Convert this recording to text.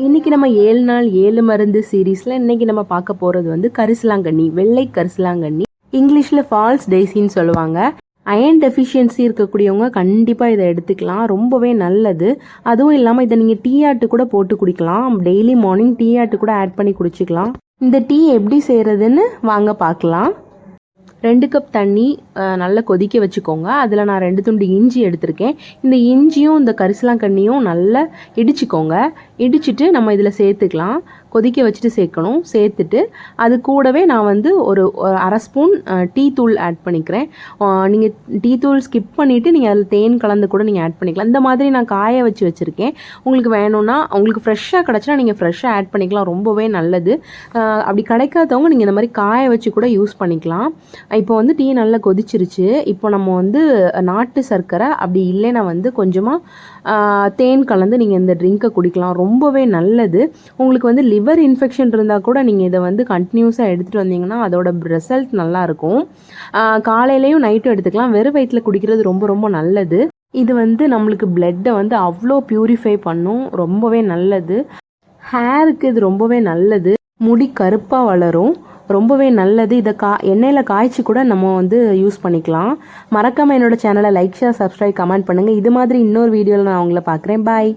இன்றைக்கி நம்ம ஏழு நாள் ஏழு மருந்து சீரீஸில் இன்றைக்கி நம்ம பார்க்க போகிறது வந்து கரிசலாங்கண்ணி வெள்ளை கரிசலாங்கண்ணி. இங்கிலீஷில் ஃபால்ஸ் டெய்ஸின்னு சொல்லுவாங்க. அயன் டெஃபிஷியன்சி இருக்கக்கூடியவங்க கண்டிப்பாக இதை எடுத்துக்கலாம். ரொம்பவே நல்லது. அதுவும் இல்லாமல் இதை நீங்கள் டீ ஆட்டு கூட போட்டு குடிக்கலாம். டெய்லி மார்னிங் டீ ஆட்டு கூட ஆட் பண்ணி குடிச்சிக்கலாம். இந்த டீ எப்படி செய்கிறதுன்னு வாங்க பார்க்கலாம். ரெண்டு கப் தண்ணி நல்லா கொதிக்க வச்சுக்கோங்க. அதில் நான் ரெண்டு துண்டு இஞ்சி எடுத்திருக்கேன். இந்த இஞ்சியும் இந்த கரிசலாங்கண்ணியும் நல்லா இடிச்சுக்கோங்க. இடிச்சிட்டு நம்ம இதில் சேர்த்துக்கலாம். கொதிக்க வச்சுட்டு சேர்க்கணும். சேர்த்துட்டு அது கூடவே நான் வந்து ஒரு அரை ஸ்பூன் டீ தூள் ஆட் பண்ணிக்கிறேன். நீங்கள் டீ தூள் ஸ்கிப் பண்ணிவிட்டு நீங்கள் அதில் தேன் கலந்து கூட நீங்கள் ஆட் பண்ணிக்கலாம். இந்த மாதிரி நான் காய வச்சு வச்சுருக்கேன். உங்களுக்கு வேணும்னா உங்களுக்கு ஃப்ரெஷ்ஷாக கிடச்சினா நீங்கள் ஃப்ரெஷ்ஷாக ஆட் பண்ணிக்கலாம். ரொம்பவே நல்லது. அப்படி கிடைக்காதவங்க நீங்கள் இந்த மாதிரி காய வச்சு கூட யூஸ் பண்ணிக்கலாம். இப்போ வந்து டீ நல்லா கொதிச்சிருச்சு. இப்போ நம்ம வந்து நாட்டு சர்க்கரை அப்படி இல்லைன்னா வந்து கொஞ்சமாக தேன் கலந்து நீங்கள் இந்த ட்ரிங்க்கை குடிக்கலாம். ரொம்பவே நல்லது. உங்களுக்கு வந்து லிவர் இன்ஃபெக்ஷன் இருந்தால் கூட நீங்கள் இதை வந்து கண்டினியூஸாக எடுத்துகிட்டு வந்தீங்கன்னா அதோட ரிசல்ட் நல்லாயிருக்கும் காலையிலையும் நைட்டும் எடுத்துக்கலாம். வெறும் வயிற்றில் குடிக்கிறது ரொம்ப ரொம்ப நல்லது. இது வந்து நம்மளுக்கு பிளட்டை வந்து அவ்வளோ பியூரிஃபை பண்ணும். ரொம்பவே நல்லது. ஹேருக்கு இது ரொம்பவே நல்லது. முடி கருப்பாக வளரும். ரொம்பவே நல்லது. இதை கா எண்ணெயில் காய்ச்சி கூட நம்ம வந்து யூஸ் பண்ணிக்கலாம். மறக்காமல் என்னோட சேனலை லைக் ஷேர் சப்ஸ்கிரைப் கமெண்ட் பண்ணுங்கள் இது மாதிரி இன்னொரு வீடியோவில் நான் உங்களை பார்க்குறேன். பாய்